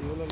Yo lo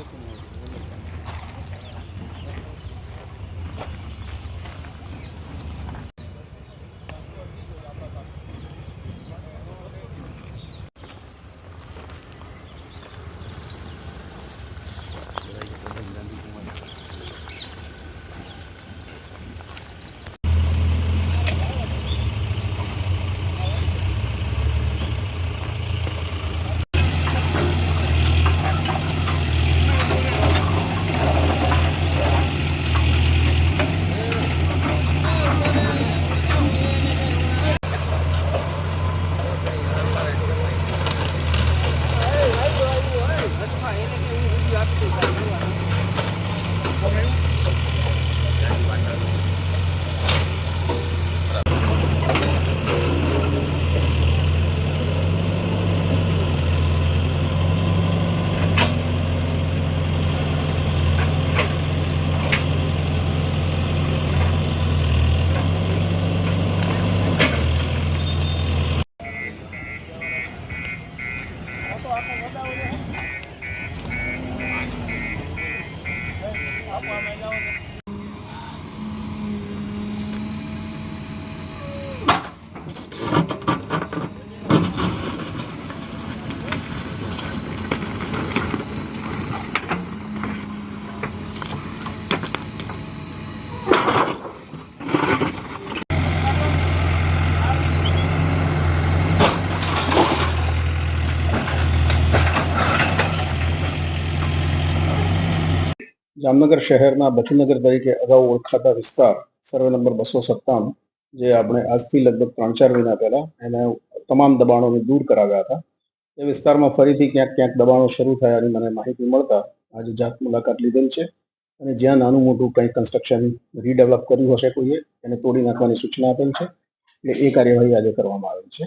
Jamnagar શહેરના બચુનગર તરીકે અગાઉ ઓળખાતા વિસ્તાર, સર્વે નંબર બસો સત્તાણું, જે આપણે આજથી લગભગ ત્રણ ચાર મહિના પહેલા એને તમામ દબાણોને દૂર કરાવ્યા હતા. એ વિસ્તારમાં ફરીથી ક્યાંક ક્યાંક દબાણો શરૂ થયાની મને માહિતી મળતા આજે જાત મુલાકાત લીધેલ છે અને જ્યાં નાનું મોટું કંઈ કન્સ્ટ્રક્શન રીડેવલપ કર્યું હશે કોઈએ, એને તોડી નાખવાની સૂચના આપેલ છે. એટલે એ કાર્યવાહી આજે કરવામાં આવેલ છે.